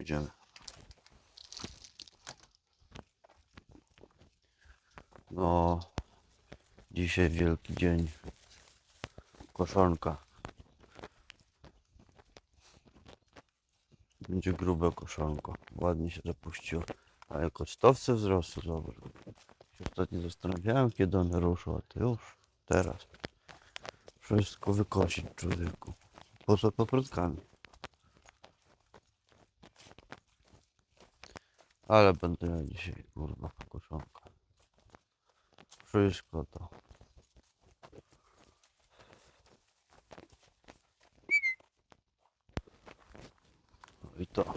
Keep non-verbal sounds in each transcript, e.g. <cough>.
Idziemy. No, dzisiaj wielki dzień. Koszonka. Będzie grube koszonko. Ładnie się zapuściło. Ale kocztowce wzrosły, zobacz. Ostatnio zastanawiałem, kiedy one ruszą, a to już, teraz. Wszystko wykosić człowieku. Poza paprotkami. Ale będę miał dzisiaj, kurwa, koszonka. Wszystko to. No i to.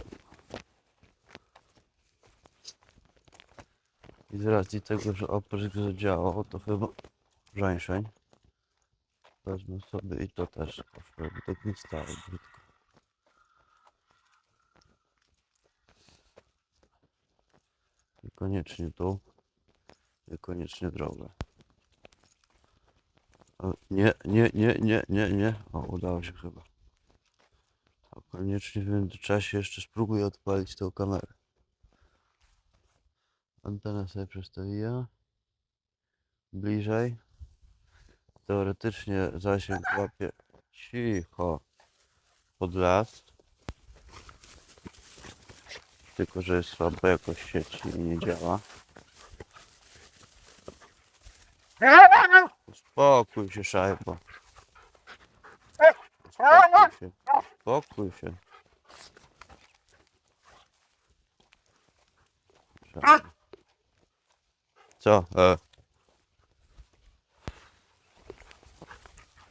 I z racji tego, że oprysk zadziałał, to chyba żeńszeń. Wezmę sobie i to też kosztuje, tak nie stało brzydko. Niekoniecznie tu, niekoniecznie drogę. Nie, nie, nie, nie, nie, nie. O, udało się chyba. A koniecznie w międzyczasie jeszcze spróbuję odpalić tą kamerę. Antenę sobie przestawiłem. Bliżej. Teoretycznie zasięg łapie cicho pod las. Tylko, że jest słaba jakość sieci i nie działa. Uspokój się, szajbo. Uspokój się. Uspokój się. Co? E.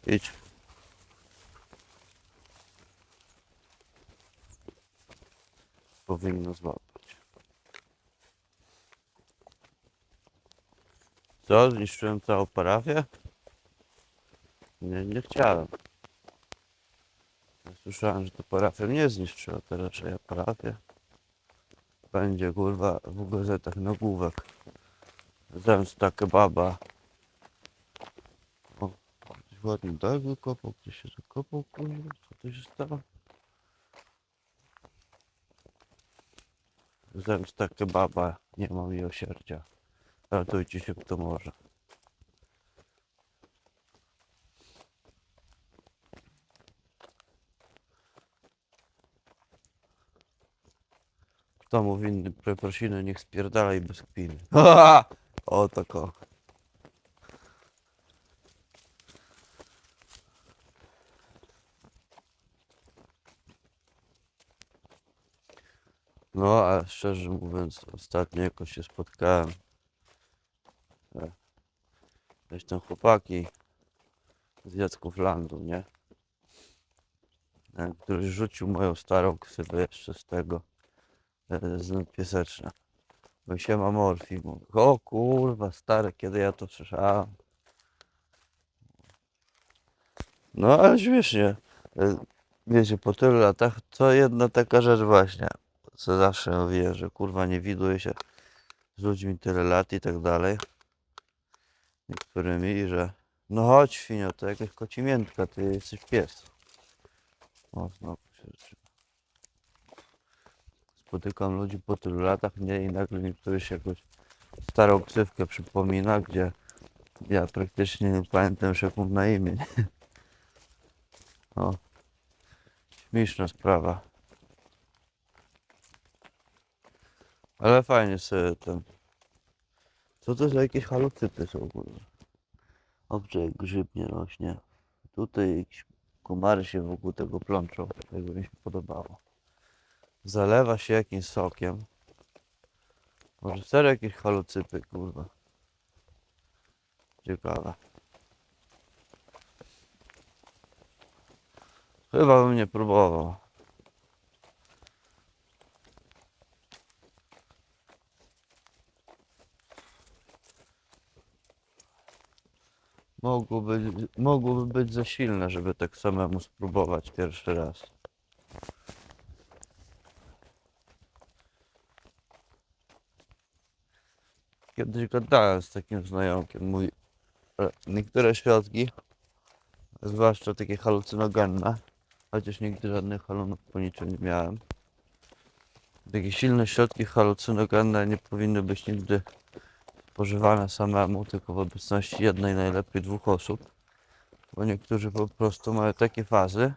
Idź. Powinno złapać. Co? Zniszczyłem całą parafię? Nie, nie chciałem. Słyszałem, że to parafia mnie zniszczyła, teraz ja parafię. Będzie kurwa w gazetach nagłówek. Zemsta kebaba. O, ładnie dach wykopał, ktoś się zakopał, kurwa, co to się stało? Zemsta kebaba, nie mam miłosierdzia. Ratujcie się kto może. Kto mu winny przeprosiny, niech spierdala i bez kpiny. <laughs> O tako. No, a szczerze mówiąc, ostatnio jakoś się spotkałem. Gdzieś tam chłopaki z Jacków Landu, nie? E, Któryś rzucił moją starą ksywę jeszcze z tego, e, z pieseczna. Bo się ma morfi. Mówię, O kurwa, stary, kiedy ja to słyszałem. No, ale śmiesznie. E, Wiecie, po tylu latach, to jedna taka rzecz właśnie, co zawsze mówię, że kurwa nie widuje się z ludźmi tyle lat i tak dalej. Niektórymi że no chodź świnio, to jakaś kocimiętka, ty jesteś pies. O, znowu się zaczyna. Spotykam ludzi po tylu latach, nie i nagle mi któryś jakąś starą ksywkę przypomina, gdzie ja praktycznie nie pamiętam mu na imię. O, śmieszna sprawa. Ale fajnie sobie ten. Co to za jakieś halucyty są kurwa? Obcze grzyb nie rośnie. Tutaj jakieś komary się wokół tego plączą. Tego mi się podobało. Zalewa się jakimś sokiem. Może serio jakieś halucypy, kurwa. Ciekawe. Chyba bym nie próbował. Mogłoby, mogłoby być za silne, żeby tak samemu spróbować pierwszy raz. Kiedyś gadałem z takim znajomkiem. Mój, e, niektóre środki, zwłaszcza takie halucynogenne, chociaż nigdy żadnych halunów po niczym nie miałem, Takie silne środki halucynogenne nie powinny być nigdy spożywane samemu, tylko w obecności jednej, najlepiej dwóch osób. Bo niektórzy po prostu mają takie fazy,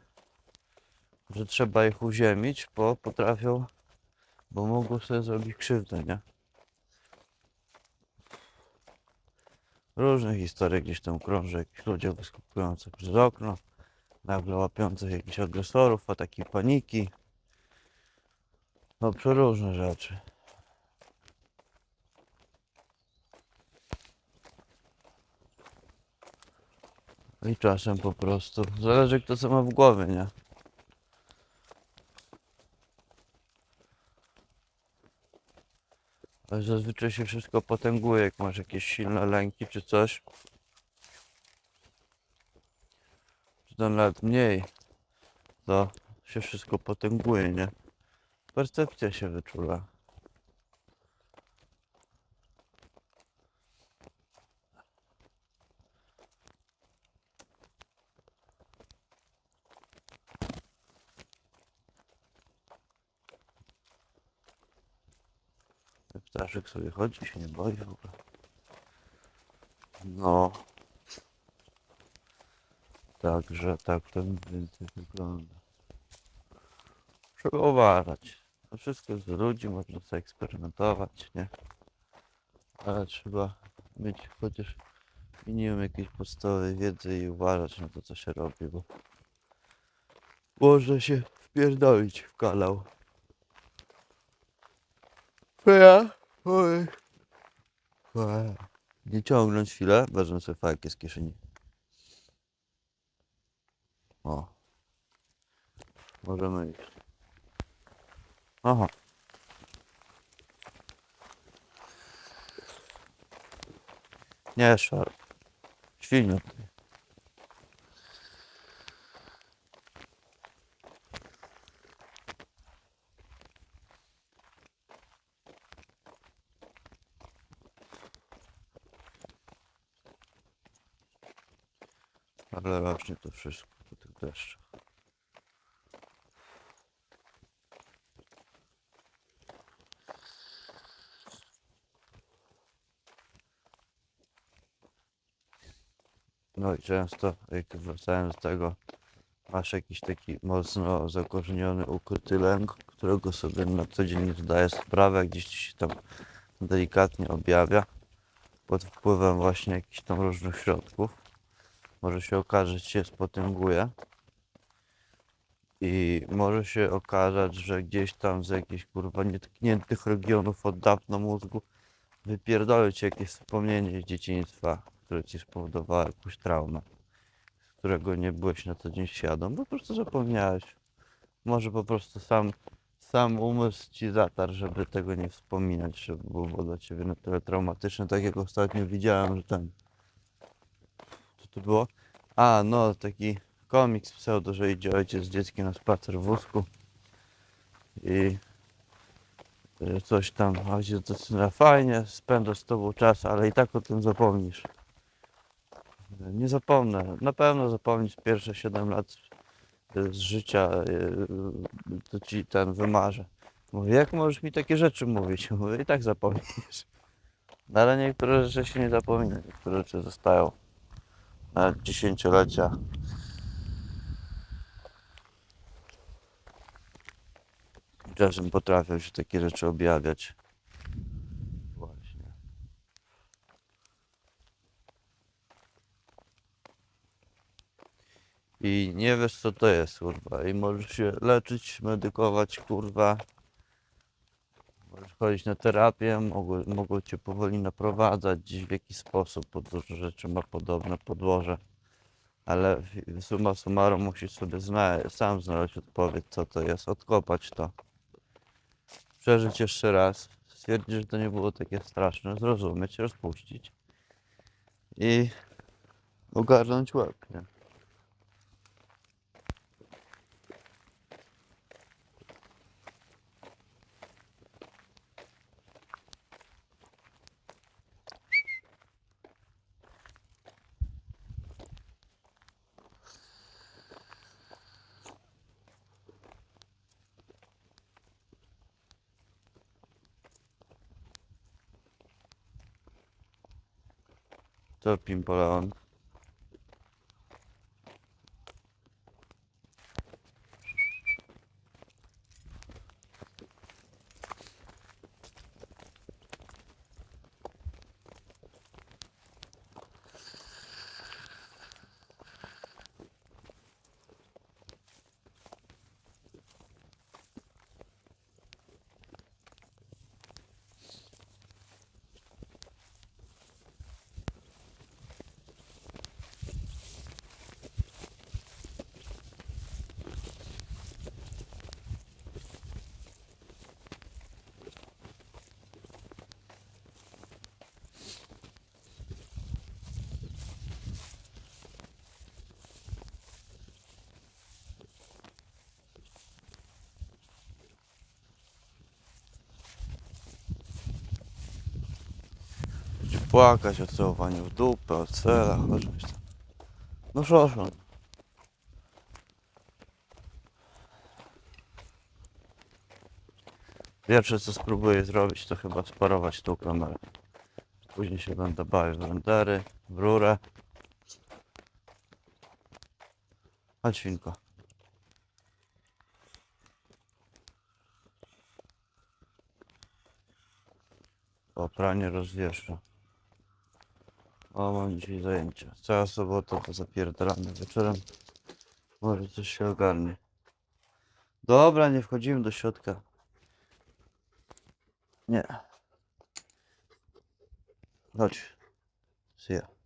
że trzeba ich uziemić, bo potrafią, bo mogą sobie zrobić krzywdę, nie? Różne historie gdzieś tam krąży, jakichś ludzie wyskakujących przez okno, nagle łapiących jakichś agresorów, ataki paniki. No przeróżne rzeczy. I czasem po prostu zależy kto co ma w głowie, nie? Ale zazwyczaj się wszystko potęguje, jak masz jakieś silne lęki czy coś. Czy tam nawet mniej, to się wszystko potęguje, nie? Percepcja się wyczula. Ptaszek sobie chodzi, się nie boi w ogóle. No. Także tak to mniej więcej wygląda. Trzeba uważać. To wszystko jest ludzi, można sobie eksperymentować, nie? Ale trzeba mieć chociaż minimum jakiejś podstawowej wiedzy i uważać na to, co się robi, bo można się wpierdolić w kanał. Ja? Oj. Oj. Nie ciągnąć chwilę, wezmę sobie fajkę z kieszeni. O. Możemy iść. Aha. Nie szarp. Świnio ty. Ale rośnie to wszystko po tych deszczach. No i często, jak wracając do tego, masz jakiś taki mocno zakorzeniony, ukryty lęk, którego sobie na co dzień nie zdajesz sprawy, a gdzieś ci się tam delikatnie objawia pod wpływem właśnie jakichś tam różnych środków. Może się okazać, że się spotęguje i może się okazać, że gdzieś tam z jakichś kurwa nietkniętych regionów od dawna mózgu wypierdolę ci jakieś wspomnienie z dzieciństwa, które ci spowodowało jakąś traumę, z którego nie byłeś na co dzień świadom, bo po prostu zapomniałeś. Może po prostu sam, sam umysł ci zatarł, żeby tego nie wspominać, żeby było dla ciebie na tyle traumatyczne, tak jak ostatnio widziałem, że ten... Co to było? A, no, taki komiks pseudo, że idzie ojciec z dzieckiem na spacer w wózku i y, coś tam, ojciec docenia fajnie, spędza z tobą czas, ale i tak o tym zapomnisz. Nie zapomnę, na pewno zapomnisz pierwsze 7 lat y, z życia, to ci ten wymarzę. Mówię, jak możesz mi takie rzeczy mówić? Mówię, i tak zapomnisz. No ale niektóre rzeczy się nie zapomina, niektóre rzeczy zostają dziesięciolecia. Czasem potrafią się takie rzeczy objawiać. Właśnie. I nie wiesz co to jest, kurwa. I możesz się leczyć, medykować, kurwa. Chodzić na terapię, mogą, mogą cię powoli naprowadzać gdzieś w jakiś sposób, bo dużo rzeczy ma podobne podłoże. Ale summa summarum musisz sobie zna- sam znaleźć odpowiedź, co to jest, odkopać to. Przeżyć jeszcze raz, stwierdzić, że to nie było takie straszne, zrozumieć, rozpuścić i ogarnąć łeb, nie? To Pimpoleon. Będzie płakać o całowaniu w dupę, o celach, o czymś tam. No szoszo. Pierwsze co spróbuję zrobić to chyba sparować tą kamerę. Później się będę bawił w rendery, w rurę. Chodź świnko. O, pranie rozwiesza. O, mam dzisiaj zajęcia. Cała sobota to zapierdalamy wieczorem. Może coś się ogarnie. Dobra, nie wchodzimy do środka. Nie. Chodź. See ya.